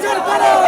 বিচার করো